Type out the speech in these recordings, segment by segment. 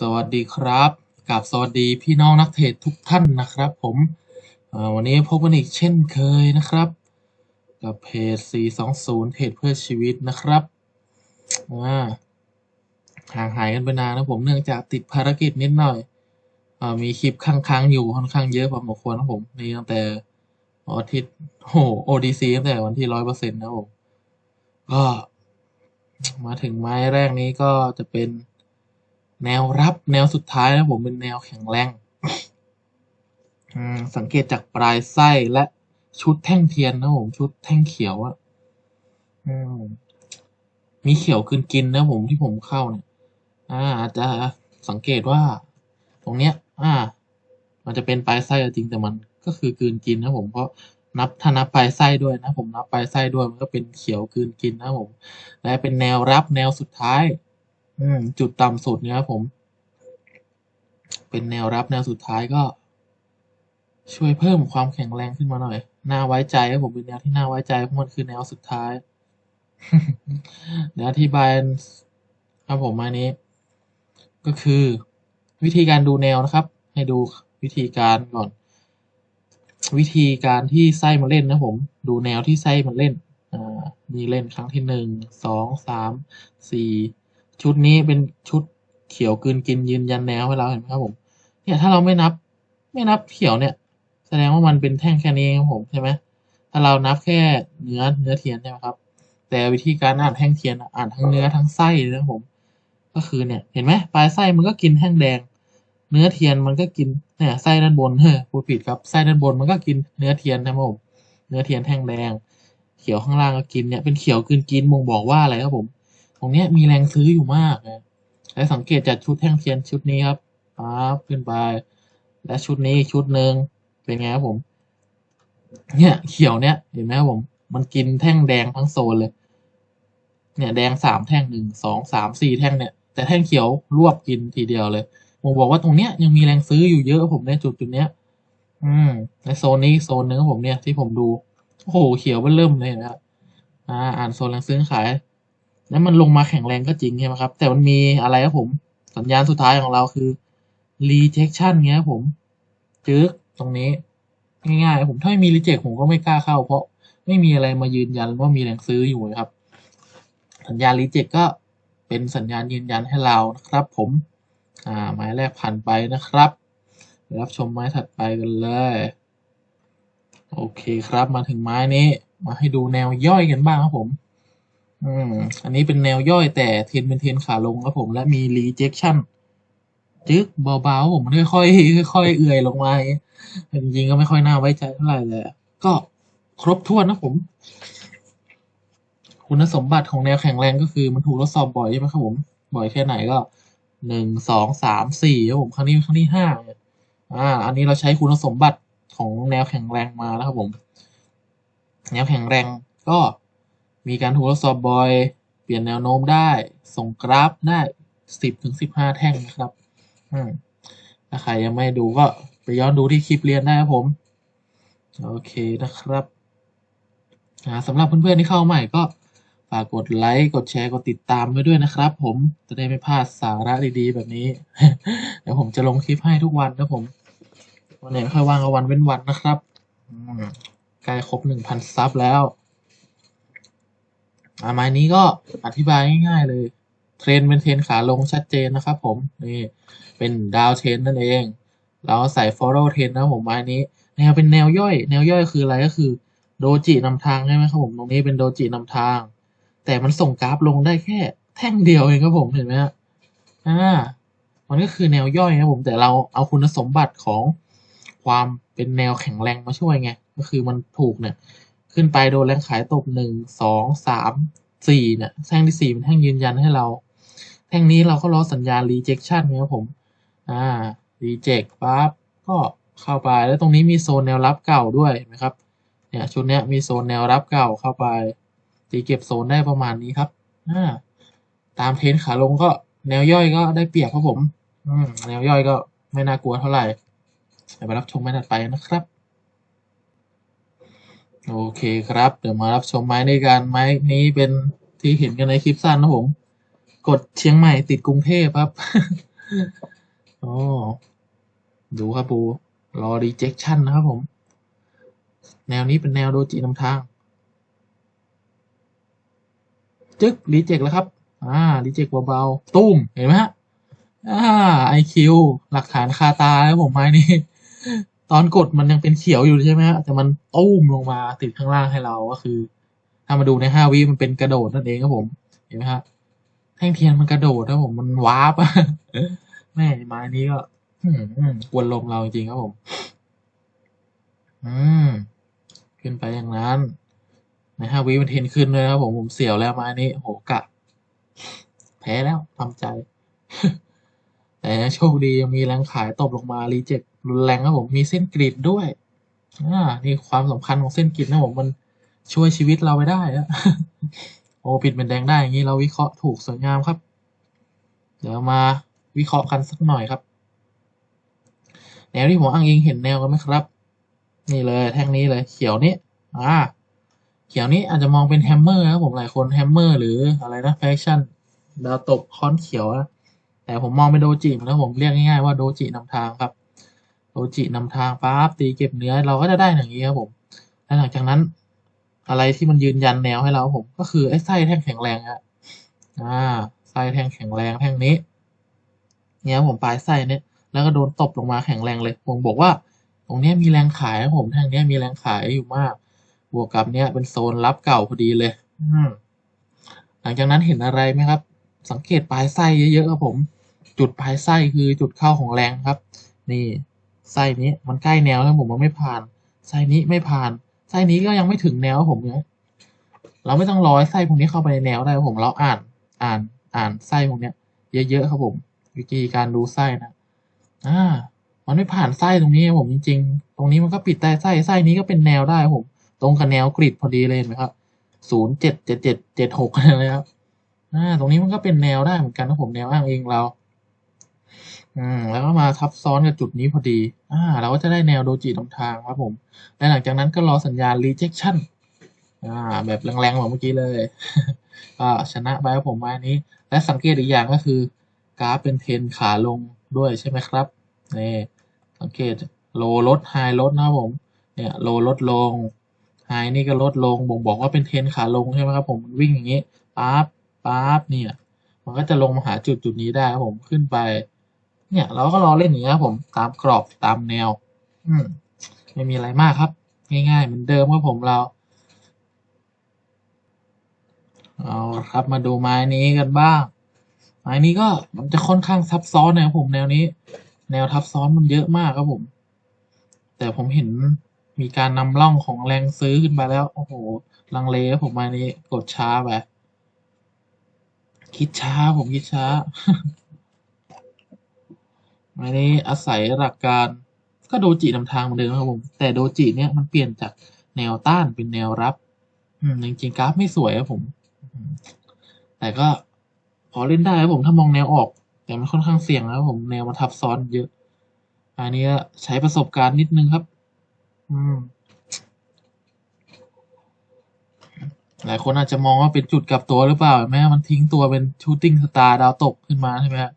สวัสดีครับกับสวัสดีพี่น้องนักเทรดทุกท่านนะครับ ผมวันนี้พบกันอีกเช่นเคยนะครับ กับเพจ 420 เทรดเพื่อชีวิตนะครับห่างหายกันไปนานนะผมเนื่องจากติดภารกิจนิดหน่อยอมีคลิปค้างๆอยู่ค่อนข้างเยอะพอสมควรนะผมนี่ตั้งแต่อาทิตย์โห ODC ตั้งแต่วันที่ร้อยเปอร์เซ็นต์นะผมก็มาถึงไม้แรกนี้ก็จะเป็น แนวรับแนวสุดท้ายนะผมเป็นแนวแข็งแรงสังเกตจากปลายไส้และชุดแท่งเทียนนะผมชุดแท่งเขียวอะมีเขียวคืนกินนะผมที่ผมเข้าเนี่ยอ่าจจะสังเกตว่า ตรงเนี้ย อ่า มันจะเป็นปลายไส้จริงแต่มันก็คือกืนกินนะผมเพราะนับถ้านับปลายไส้ด้วยนะผมนับปลายไส้ด้วยมันก็เป็นเขียวกืนกินนะผมและเป็นแนวรับแนวสุดท้าย อืมจุดต่ำสุดเนี่ยครับผม เป็นแนวรับแนวสุดท้ายก็ ช่วยเพิ่มความแข็งแรงขึ้นมาหน่อยน่าไว้ใจครับผมเป็นแนวที่น่าไว้ใจเพราะมันคือแนวสุดท้ายเดี๋ยวอธิบายครับผมอันนี้ ก็คือ วิธีการดูแนวนะครับ ให้ดูวิธีการก่อน วิธีการที่ไส้มาเล่นนะผม ดูแนวที่ไส้มันเล่นอ่ามีเล่นครั้งที่หนึ่งสองสามสี่ ชุดนี้เป็นชุดเขียวกืนกินยืนยันแนวให้เราเห็นไหมครับผม เนี่ยถ้าเราไม่นับ ไม่นับเขียวเนี่ย แสดงว่ามันเป็นแท่งแค่นี้ครับผมใช่ไหมถ้าเรานับแค่เนื้อเนื้อเทียนใช่ไหมครับ แต่วิธีการอ่านแท่งเทียนอ่านทั้งเนื้อทั้งไส้เลยนะครับผม ก็คือเนี่ยเห็นไหมปลายไส้มันก็กินแท่งแดง เนื้อเทียนมันก็กินเนี่ยไส้ด้านบนเฮ้ยพูดผิดครับไส้ด้านบนมันก็กินเนื้อเทียนนะครับผมเนื้อเทียนแท่งแดง เขียวข้างล่างก็กินเนี่ยเป็นเขียวกินกินมงบอกว่าอะไรครับผม ตรงนี้มีแรงซื้ออยู่มากนะและสังเกตจากชุดแท่งเทียนชุดนี้ครับปั๊บขึ้นไป และชุดนี้ชุดหนึ่งเป็นไงครับผม เนี่ยเขียวเนี่ยเห็นไหมครับผม มันกินแท่งแดงทั้งโซนเลย เนี่ยแดงสามแท่งหนึ่งสองสามสี่แท่งเนี่ย แต่แท่งเขียวรวบกินทีเดียวเลยผมบอกว่าตรงเนี้ยยังมีแรงซื้ออยู่เยอะผมในจุดจุดเนี้ย อืม ในโซนนี้โซนหนึงของผมเนี่ยที่ผมดู โอ้โหเขียวมันเริ่มเลยนะครับอ่า อ่านโซนแรงซื้อขาย แล้วมันลงมาแข็งแรงก็จริงใช่ไหมครับ แต่มันมีอะไรครับผม สัญญาณสุดท้ายของเราคือ rejection เงี้ยครับผมจึ๊กตรงนี้ ง่ายๆผมถ้าไม่มี reject ผมก็ไม่กล้าเข้า เพราะไม่มีอะไรมายืนยันว่ามีแรงซื้ออยู่นะครับ สัญญาณ reject ก็เป็นสัญญาณยืนยันให้เรานะครับ ผม อ่าไม้แรกผ่านไปนะครับ รับชมไม้ถัดไปกันเลย โอเคครับมาถึงไม้นี้ มาให้ดูแนวย่อยกันบ้างครับผม อืม อันนี้เป็นแนวย่อยแต่เทนเป็นเทนขาลงครับผม และมี rejection จึ๊กเบาๆผมค่อยๆค่อยๆเอื่อยลงมาจริงๆก็ไม่ค่อยน่าไว้ใจเท่าไหร่เลยก็ครบถ้วนนะผม คุณสมบัติของแนวแข็งแรงก็คือมันถูกทดสอบบ่อยใช่ไหมครับผม บ่อยแค่ไหนก็หนึ่งสองสามสี่ครับผมครั้งนี้ครั้งที่ห้าอ่า อันนี้เราใช้คุณสมบัติของแนวแข็งแรงมาแล้วครับผม แนวแข็งแรงก็ มีการทดสอบบ่อย เปลี่ยนแนวโน้มได้ ส่งกราฟได้สิบถึงสิบห้าแท่งนะครับ อืมถ้าใครยังไม่ดูก็ไปย้อนดูที่คลิปเรียนได้ครับผม โอเคนะครับสำหรับเพื่อนๆที่เข้าใหม่ก็ฝากกดไลค์ กดแชร์ กดติดตามไว้ด้วยนะครับผมจะได้ไม่พลาดสาระดีๆ แบบนี้ เดี๋ยวผมจะลงคลิปให้ทุกวันนะผม วันไหนไม่ค่อยว่างก็วันเว้นวันนะครับใกล้ครบหนึ่งพันซับแล้ว อาไม้นี้ก็อธิบายง่ายๆเลย เทรนเป็นเทรนขาลงชัดเจนนะครับผม นี่เป็นดาวเทรนนั่นเอง เราใส่ follow เทรนนะผมไม้นี้ แนวเป็นแนวย่อย แนวย่อยคืออะไรก็คือโดจินำทางใช่ไหมครับผม ตรงนี้เป็นโดจินำทาง แต่มันส่งกราฟลงได้แค่ แท่งเดียวเองครับผมเห็นไหมฮะอ่ามันก็คือแนวย่อยครับผม แต่เราเอาคุณสมบัติของความเป็นแนวแข็งแรงมาช่วยไง ก็คือมันถูกเนี่ย ขึ้นไปโดนแรงขายตบหนึ่งสองสามสี่เนี่ยแท่งที่สี่เป็นแท่งยืนยันให้เรา แท่งนี้เราก็รอสัญญาณ rejection นะครับผม อ่า reject ปั๊บก็เข้าไปแล้วตรงนี้มีโซนแนวรับเก่าด้วยนไหมครับ เนี่ยชุดเนี้ยมีโซนแนวรับเก่าเข้าไปตีเก็บโซนได้ประมาณนี้ครับ อ่า ตามเทรนขาลงก็แนวย่อยก็ได้เปรียบครับผม อืมแนวย่อยก็ไม่น่ากลัวเท่าไหร่ไปรับชมไม้ถัดไปนะครับ โอเคครับ เดี๋ยวมารับชมไม้ในการไม้นี้เป็นที่เห็นกันในคลิปสั้นนะผม กดเชียงใหม่ติดกรุงเทพครับโอ้ดูครับปูรอ rejection นะครับผม แนวนี้เป็นแนวโดจินำทาง จึ๊กรีเจคแล้วครับ อ่ารีเจคเบาๆ ตุ้ม เห็นไหมฮะ อ่าไอคิวหลักฐานคาตาแล้วผมไม้นี้ ตอนกดมันยังเป็นเขียวอยู่ใช่ไหมฮะแต่มันตุ้มลงมาติดข้างล่างให้เราก็คือ ถ้ามาดูในห้าวิมันเป็นกระโดดนั่นเองครับผม เห็นไหมฮะแท่งเทียนมันกระโดดครับผมมันวาร์ปแม่ไม้นี้ก็กวนลมเราจริงครับผม อืม ขึ้นไปอย่างนั้นในห้าวิมันเทนขึ้นเลยครับผมผมเสียวแล้วไม้นี้โหกะ แพ้แล้วทำใจ แต่โชคดียังมีแรงขายตบลงมารีเจ็ค รุนแรงครับผมมีเส้นกรีดด้วยอ่านี่ความสำคัญของเส้นกรีดนะผมมันช่วยชีวิตเราไปได้อะโอ้ปิดเป็นแดงได้อย่างนี้เราวิเคราะห์ถูกสวยงามครับ เดี๋ยวมาวิเคราะห์กันสักหน่อยครับ แนวที่ผมอ้างอิงเห็นแนวกันไหมครับ นี่เลยแท่งนี้เลย เขียวนี้อ่าเขียวนี้อาจจะมองเป็นแฮมเมอร์นะครับผมหลายคนแฮมเมอร์หรืออะไรนะแฟชั่นดาวตกค้อนเขียวนะแต่ผมมองเป็นโดจินะผมเรียกง่ายๆว่าโดจินำทางครับ โดจินำทางปั๊บตีเก็บเนื้อเราก็จะได้อย่างนี้ครับผมและหลังจากนั้น อะไรที่มันยืนยันแนวให้เราครับผม ก็คือไอ้ไส้แท่งแข็งแรงฮะอ่าไส้แท่งแข็งแรงแท่งนี้ เนี่ยผมปลายไส้เนี่ย แล้วก็โดนตบลงมาแข็งแรงเลยผมบอกว่า ตรงนี้มีแรงขายครับผมแท่งนี้มีแรงขายอยู่มาก บวกกับเนี้ยเป็นโซนรับเก่าพอดีเลย อืมหลังจากนั้นเห็นอะไรไหมครับ สังเกตปลายไส้เยอะๆครับผม จุดปลายไส้คือจุดเข้าของแรงครับ นี่ ไส้นี้มันใกล้แนวแล้วผมมันไม่ผ่าน ไส้นี้ไม่ผ่าน ไส้นี้ก็ยังไม่ถึงแนวผมเนี่ยเราไม่ต้องรอให้ไส้พวกนี้เข้าไปในแนวได้ผมเราอ่านอ่านอ่านไส้พวกเนี้ย เยอะๆครับผม วิธีการดูไส้นะอ่า มันไม่ผ่านไส้ตรงนี้ผมจริงๆ ตรงนี้มันก็ปิดใต้ไส้ไส้นี้ก็เป็นแนวได้ผม ตรงกับแนวกริดพอดีเลยเห็นไหมครับศูนย์เจ็ดเจ็ดเจ็ดเจ็ดหกอะไรครับอ่าตรงนี้มันก็เป็นแนวได้เหมือนกันนะผมแนวอ้างเองเรา อืมแล้วก็มาทับซ้อนกับจุดนี้พอดี อ่า เราก็จะได้แนวโดจินำทางครับผม และหลังจากนั้นก็รอสัญญาณ rejection อ่า แบบแรงๆแบบเมื่อกี้เลยก็ชนะไปครับผมไม้นี้ และสังเกตอีกอย่างก็คือกราฟเป็นเทนขาลงด้วยใช่ไหมครับนี่สังเกตโลลดไฮลดนะครับผม เนี่ยโลลดลงไฮนี่ก็ลดลงบ่งบอกว่าเป็นเทนขาลงใช่ไหมครับผมวิ่งอย่างนี้ปั๊บปั๊บเนี่ย มันก็จะลงมาหาจุดจุดนี้ได้ครับผมขึ้นไป เนี่ยเราก็รอเล่นอย่างนี้ครับผมตามกรอบตามแนว อืมไม่มีอะไรมากครับ ง่ายๆเหมือนเดิมครับผมเราเอาครับมาดูไม้นี้กันบ้าง ไม้นี้ก็มันจะค่อนข้างซับซ้อนนะครับผมแนวนี้ แนวทับซ้อนมันเยอะมากครับผม แต่ผมเห็นมีการนำร่องของแรงซื้อขึ้นไปแล้ว โอ้โห ลังเลครับผมไม้นี้กดช้าไป คิดช้าผมคิดช้า ไม้นี้อาศัยหลักการก็โดจินำทางเหมือนเดิมครับผม แต่โดจิเนี่ยมันเปลี่ยนจากแนวต้านเป็นแนวรับ อืมจริงๆกราฟไม่สวยครับผม แต่ก็พอเล่นได้ครับผมถ้ามองแนวออก แต่มันค่อนข้างเสี่ยงนะครับผมแนวมาทับซ้อนเยอะ อันนี้ใช้ประสบการณ์นิดนึงครับ อืมหลายคนอาจจะมองว่าเป็นจุดกลับตัวหรือเปล่าแม้มันทิ้งตัวเป็นชูตติ้งสตาร์ดาวตกขึ้นมาใช่ไหมฮะ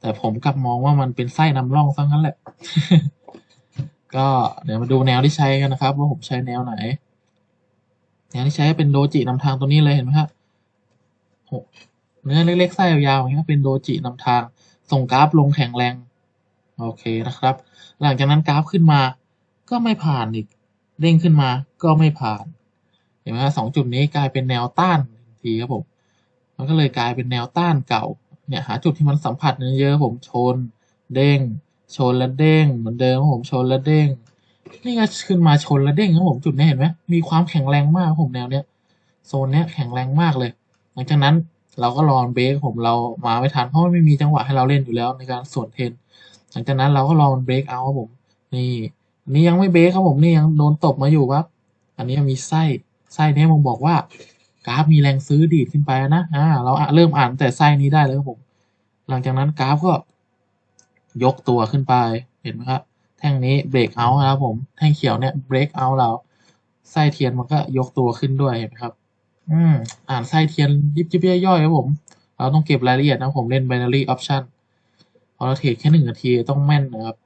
แต่ผมกลับมองว่ามันเป็นไส้นำร่องซะงั้นแหละ ก็เดี๋ยวมาดูแนวที่ใช้กันนะครับ ว่าผมใช้แนวไหน แนวที่ใช้เป็นโดจินำทางตัวนี้เลยเห็นไหมครับหเนื้อเล็กๆไส้ยาวๆอย่างเงี้เป็นโดจินำทาง ส่งกราฟลงแข็งแรง โอเคนะครับ หลังจากนั้นกราฟขึ้นมา ก็ไม่ผ่านอีกเด้งขึ้นมาก็ไม่ผ่าน เห็นไหมครับสองจุดนี้กลายเป็นแนวต้านทีครับผม มันก็เลยกลายเป็นแนวต้านเก่า เนี่ยหาจุดที่มันสัมผัสเยอะๆผมชน เด้ง ชนแล้วเด้งเหมือนเดิมครับผมชนแล้วเด้ง นี่ก็ขึ้นมาชนแล้วเด้งครับผมจุดนี้เห็นไหมมีความแข็งแรงมากครับผมแนวเนี้ยโซนเนี้ยแข็งแรงมากเลย หลังจากนั้นเราก็รอเบรกผมเรามาไม่ทันเพราะว่าไม่มีจังหวะให้เราเล่นอยู่แล้วในการสวนเทน หลังจากนั้นเราก็รอมันเบรกเอาครับผม นี่อันนี้ยังไม่เบรกครับผมนี่ยังโดนตบมาอยู่ครับ อันนี้มีไส้ไส้เนี้ยผมบอกว่า ราฟมีแรงซื้อดีดขึ้นไปนะอ่าเราเริ่มอ่านแต่ไส้นี้ได้เลยครับผม หลังจากนั้นกราฟก็ ยกตัวขึ้นไปเห็นไหมครับแท่งนี้เบรกเอาท์ครับผมแท่งเขียวเนี่ยเบรกเอาท์เราไส้เทียนมันก็ยกตัวขึ้นด้วยเห็นไหมครับ อืมอ่านไส้เทียนยิบยิบย่อยๆครับผม เราต้องเก็บรายละเอียดนะผมเล่น binary option พอเราเทรดแค่หนึ่งนาทีต้องแม่นนะครับ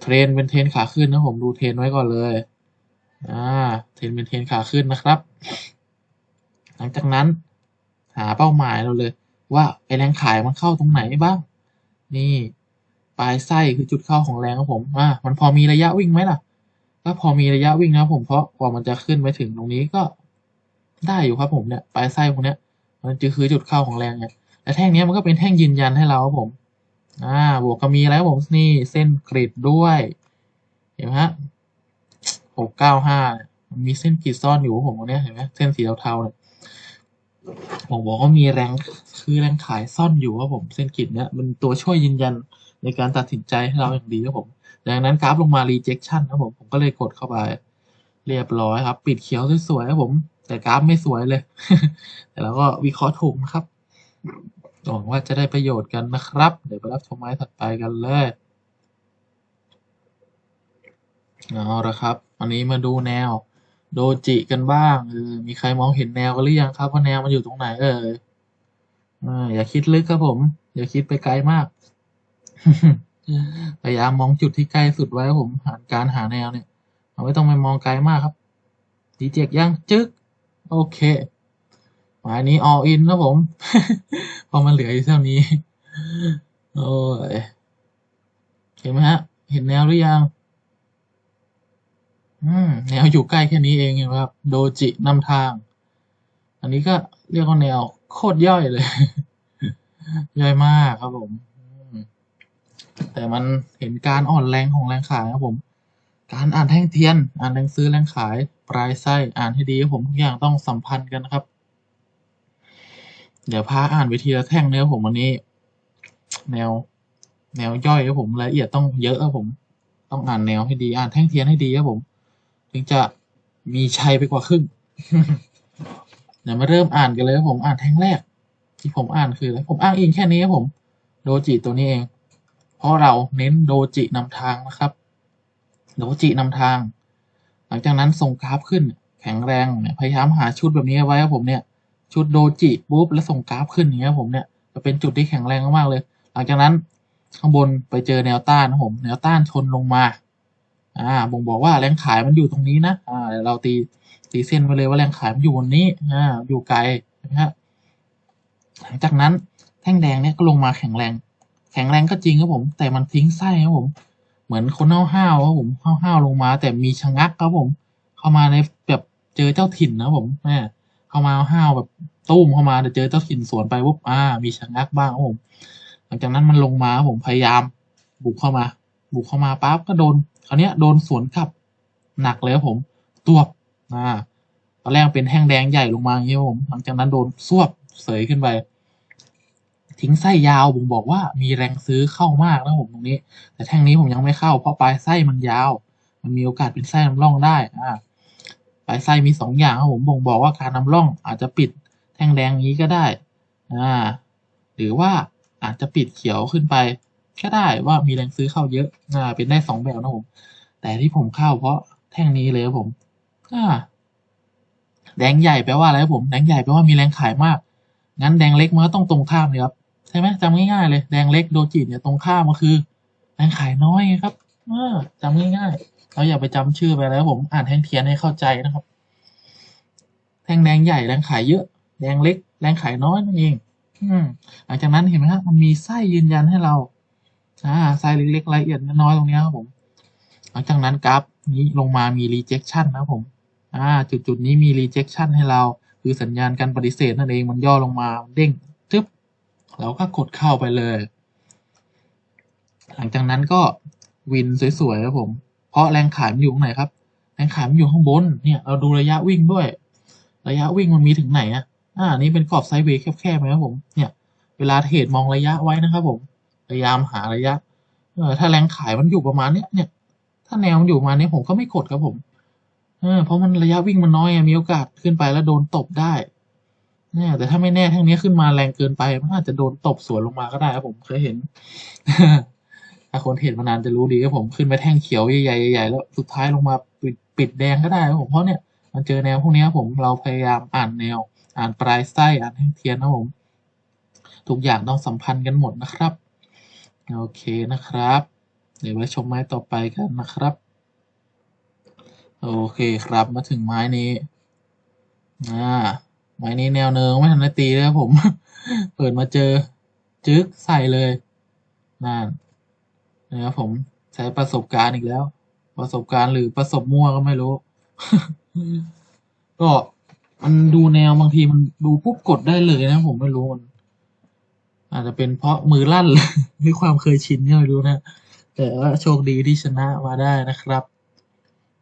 เทรนเป็นเทรนขาขึ้นนะผมดูเทรนไว้ก่อนเลย อ่า เทรนเป็นเทรนขาขึ้นนะครับ ลังจากนั้นหาเป้าหมายเราเลย ว่าไอแรงขายมันเข้าตรงไหนบ้าง นี่ ปลายไส้คือจุดเข้าของแรงครับผมอ่ามันพอมีระยะวิ่งไหมล่ะก็พอมีระยะวิ่งนะผมเพราะกว่ามันจะขึ้นไปถึงตรงนี้ก็ได้อยู่ครับผมเนี่ยปลายไส้พวกเนี้ย มันจะคือจุดเข้าของแรงเนี่ยและแท่งนี้มันก็เป็นแท่งยืนยันให้เราครับผม อ่า บวกก็มีแล้วครับผมนี่เส้นกริดด้วย เห็นไหมฮะหกเก้าห้ามันมีเส้นกรีดซ่อนอยู่ครับผมตรงเนี้ยเห็นไหมเส้นสีเทาๆเนี่ย ผมบอกว่ามีแรงคือแรงขายซ่อนอยู่ครับผมเส้นกรีดเนี้ยมันตัวช่วยยืนยันในการตัดสินใจให้เราอย่างดีครับผมดังนั้นกราฟลงมา rejection ครับผมผมก็เลยกดเข้าไป เรียบร้อยครับ ปิดเขียวสวยๆครับผม แต่กราฟไม่สวยเลย แต่เราก็วิเคราะห์ถูกนะครับหวังว่าจะได้ประโยชน์กันนะครับ เดี๋ยวไปรับชมไม้ถัดไปกันเลยเอาละครับ อันนี้มาดูแนว โดจิกันบ้างเออมีใครมองเห็นแนวกันหรือยังครับว่าแนวมันอยู่ตรงไหนเอออย่าคิดลึกครับผม อย่าคิดไปไกลมากพยายามมองจุดที่ใกล้สุดไว้ครับผมหาการหาแนวเนี่ยเราไม่ต้องไปมองไกลมากครับดีเจกยังจึ๊กโอเคหมายนี้ all in นะผมพอมันเหลืออยู่เท่านี้ โอ้ย เห็นไหมฮะ เห็นแนวหรือยัง อืมแนวอยู่ใกล้แค่นี้เองครับ โดจินำทาง อันนี้ก็เรียกว่าแนวโคตรย่อยเลย ย่อยมากครับผม แต่มันเห็นการอ่อนแรงของแรงขายครับผม การอ่านแท่งเทียน อ่านแรงซื้อแรงขาย ปลายไส้อ่านให้ดีครับผมทุกอย่างต้องสัมพันธ์กันครับ เดี๋ยวพาอ่านวิธีละแท่งเนี่ยผมวันนี้ แนว แนวย่อยครับผมรายละเอียดต้องเยอะครับผม ต้องอ่านแนวให้ดี อ่านแท่งเทียนให้ดีครับผม ถึงจะมีชัยไปกว่าครึ่งเดี๋ยวมาเริ่มอ่านกันเลยผมอ่านแท่งแรก ที่ผมอ่านคืออะไรผมอ้างอิงแค่นี้ครับผม โดจิตัวนี้เอง เพราะเราเน้นโดจินำทางนะครับ โดจินำทาง หลังจากนั้นส่งกราฟขึ้น แข็งแรงเนี่ยพยายามหาชุดแบบนี้ไว้ครับผมเนี่ย ชุดโดจิปุ๊บแล้วส่งกราฟขึ้นอย่างเงี้ยครับผมเนี่ยจะเป็นจุดที่แข็งแรงมากๆเลย หลังจากนั้นข้างบนไปเจอแนวต้านนะผม แนวต้านชนลงมา อ่าบ่งบอกว่าแรงขายมันอยู่ตรงนี้นะอ่าเดี๋ยวเราตีตีเส้นไปเลยว่าแรงขายมันอยู่บนนี้อ่าอยู่ไกลใช่ไหมฮะหลังจากนั้นแท่งแดงเนี่ยก็ลงมาแข็งแรง แข็งแรงก็จริงครับผม แต่มันทิ้งไส้ครับผม เหมือนคนห้าวๆครับผมห้าวๆลงมา แต่มีชะงักครับผม เข้ามาในแบบเจอเจ้าถิ่นนะผมแม่เข้ามาห้าวแบบตุ้มเข้ามาแต่เจอเจ้าถิ่นสวนไปปุ๊บอ่า มีชะงักบ้างครับผม หลังจากนั้นมันลงมาครับผมพยายาม บุกเข้ามา บุกเข้ามาปั๊บก็โดน คราวเนี้ยโดนสวนกลับหนักเลยครับผมตัวบอ่าตอนแรกเป็นแท่งแดงใหญ่ลงมาอย่างนี้ครับผมหลังจากนั้นโดนซวบเสยขึ้นไป ทิ้งไส้ยาวบ่งบอกว่ามีแรงซื้อเข้ามากนะผมตรงนี้ แต่แท่งนี้ผมยังไม่เข้า เพราะปลายไส้มันยาว มันมีโอกาสเป็นไส้นำร่องได้อ่าปลายไส้มีสองอย่างครับผมบ่งบอกว่าการนำร่องอาจจะปิดแท่งแดงนี้ก็ได้อ่าหรือว่าอาจจะปิดเขียวขึ้นไป ก็ได้ว่ามีแรงซื้อเข้าเยอะอ่าเป็นได้สองแบบนะผม แต่ที่ผมเข้าเพราะแท่งนี้เลยครับผมอ่าแดงใหญ่แปลว่าอะไรครับผมแดงใหญ่แปลว่ามีแรงขายมาก งั้นแดงเล็กมันก็ต้องตรงข้ามเลยครับใช่ไหมจำง่ายๆเลยแดงเล็กโดจิเนี่ยตรงข้ามก็คือแรงขายน้อยครับเออจำง่ายๆเราอย่าไปจำชื่อไปแล้วผมอ่านแท่งเทียนให้เข้าใจนะครับ แท่งแดงใหญ่แรงขายเยอะ แดงเล็ก แรงขายน้อยนั่นเอง อืมหลังจากนั้นเห็นไหมครับมันมีไส้ยืนยันให้เรา อ่าไซส้เล็กๆรายละเอียดน้อยๆตรงเนี้ยครับผม หลังจากนั้นกราฟนี้ลงมามี rejection นะครับผมอ่าจุดๆนี้มี rejection ให้เรา คือสัญญาณการปฏิเสธนั่นเองมันย่อลงมาเด้งจึ๊บเราก็กดเข้าไปเลย หลังจากนั้นก็วินสวยๆครับผม เพราะแรงขายมันอยู่ตรงไหนครับ แรงขายมันอยู่ข้างบนเนี่ยเราดูระยะวิ่งด้วย ระยะวิ่งมันมีถึงไหนอะอ่านี่เป็นกรอบไซด์เวย์แคบๆไหมครับผมเนี่ยเวลาเทรดมองระยะไว้นะครับผม พยายามหาระยะเออถ้าแรงขายมันอยู่ประมาณเนี้ยเนี่ย ถ้าแนวมันอยู่ประมาณนี้ผมก็ไม่กดครับผมเออเพราะมันระยะวิ่งมันน้อยมีโอกาสขึ้นไปแล้วโดนตบได้เนี่ยแต่ถ้าไม่แน่แท่งนี้ขึ้นมาแรงเกินไปมันอาจจะโดนตบสวนลงมาก็ได้ครับผมเคยเห็นถ้าคนเทรดมานานจะรู้ดีครับผมขึ้นไปแท่งเขียวใหญ่ๆใหญ่ๆแล้วสุดท้ายลงมาปิดปิดแดงก็ได้ครับผมเพราะเนี่ยมันเจอแนวพวกนี้ครับผมเราพยายามอ่านแนว อ่านปลายไส้อ่านแท่งเทียนนะครับผมทุกอย่างต้องสัมพันธ์กันหมดนะครับ โอเคนะครับ เดี๋ยวไว้ชมไม้ต่อไปกันนะครับ โอเคครับมาถึงไม้นี้อ่าไม้นี้แนวเนิงไม่ทันได้ตีเลยผม เปิดมาเจอ จึ๊กใส่เลยนั่นนะครับผมใช้ประสบการณ์อีกแล้ว ประสบการณ์หรือประสบมั่วก็ไม่รู้ ก็มันดูแนวบางทีมันดูปุ๊บกดได้เลยนะผมไม่รู้มัน อาจจะเป็นเพราะมือลั่นหรือความเคยชินก็ไม่รู้นะ แต่ว่าโชคดีที่ชนะมาได้นะครับ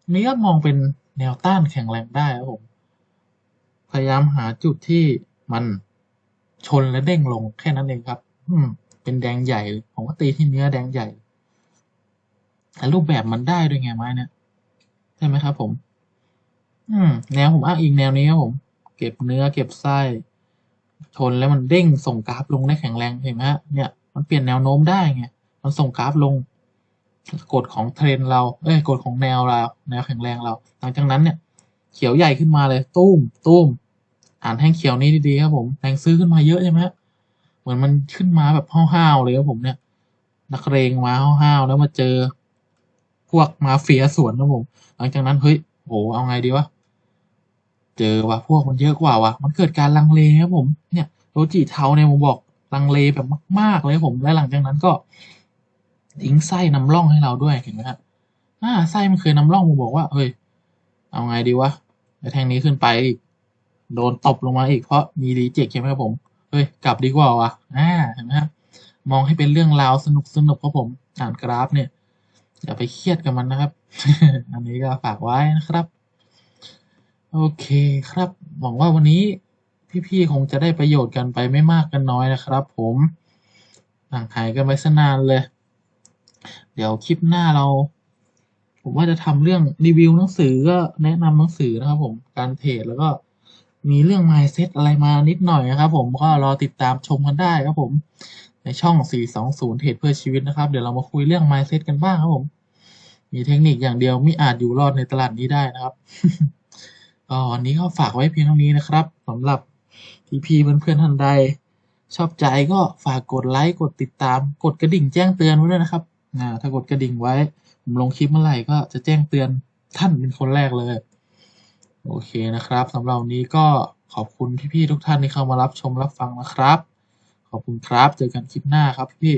นนี้ก็มองเป็นแนวต้านแข็งแรงได้ครับผม พยายามหาจุดที่มันชนและเด้งลงแค่นั้นเองครับ อืม เป็นแดงใหญ่ ผมก็ตีที่เนื้อแดงใหญ่ แต่รูปแบบมันได้ด้วยไงไม้เนี่ยใช่ไหมครับผม อืม แนวผมอ้างอิงแนวนี้ครับผม เก็บเนื้อเก็บไส้ ชนแล้วมันเด้งส่งกราฟลงได้แข็งแรงเห็นไหมฮะเนี่ยมันเปลี่ยนแนวโน้มได้ไงมันส่งกราฟลงกฎของเทรนเราเอ้ยกฎของแนวเราแนวแข็งแรงเรา หลังจากนั้นเนี่ย เขียวใหญ่ขึ้นมาเลยตุ้มตุ้มอ่านแท่งเขียวนี้ดีๆครับผมแรงซื้อขึ้นมาเยอะใช่ไหมฮะเหมือนมันขึ้นมาแบบห้าวๆเลยครับผมเนี่ย นักเรงมาห้าวๆแล้วมาเจอ พวกมาเฟียสวนครับผม หลังจากนั้นเฮ้ยโหเอาไงดีวะ เจอว่ะพวกมันเยอะกว่าวะมันเกิดการลังเลครับผม เนี่ยโรจิเทาเนี่ยผมบอกลังเลแบบมาก ๆ เลยผมและหลังจากนั้นก็ทิ้งไส้นำร่องให้เราด้วยเห็นไหมฮะอ่าไส้มันเคยนำร่องมาบอกว่าเฮ้ยเอาไงดีวะไอ้แท่งนี้ขึ้นไปอีกโดนตบลงมาอีกเพราะมีรีเจ็คใช่ไหมครับผมเฮ้ยกลับดีกว่าวะอ่าเห็นไหมครับมองให้เป็นเรื่องราวสนุกสนุกครับผมอ่านกราฟเนี่ยอย่าไปเครียดกับมันนะครับ อันนี้ก็ฝากไว้นะครับ โอเคครับ หวังว่าวันนี้พี่ๆคงจะได้ประโยชน์กันไปไม่มากกันน้อยนะครับผมห่างหายกันไปสนานเลย เดี๋ยวคลิปหน้าเรา ผมว่าจะทำเรื่องรีวิวหนังสือก็แนะนำหนังสือนะครับผมการเทรดแล้วก็มีเรื่อง mindset อะไรมานิดหน่อยนะครับผมก็รอติดตามชมกันได้ครับผม ในช่อง 420 เทรดเพื่อชีวิตนะครับ เดี๋ยวเรามาคุยเรื่อง mindset กันบ้างครับผม มีเทคนิคอย่างเดียวไม่อาจอยู่รอดในตลาดนี้ได้นะครับ ก็วันนี้ก็ฝากไว้เพียงเท่านี้นะครับสำหรับพี่ๆเพื่อนๆท่านใด ชอบใจก็ฝากกดไลค์กดติดตาม กดกระดิ่งแจ้งเตือนไว้ด้วยนะครับถ้ากดกระดิ่งไว้ ผมลงคลิปเมื่อไหร่ก็จะแจ้งเตือนท่านเป็นคนแรกเลย โอเคนะครับสำหรับวันนี้ก็ขอบคุณพี่ๆทุกท่านที่เข้ามารับชมรับฟังนะครับ ขอบคุณครับ เจอกันคลิปหน้าครับพี่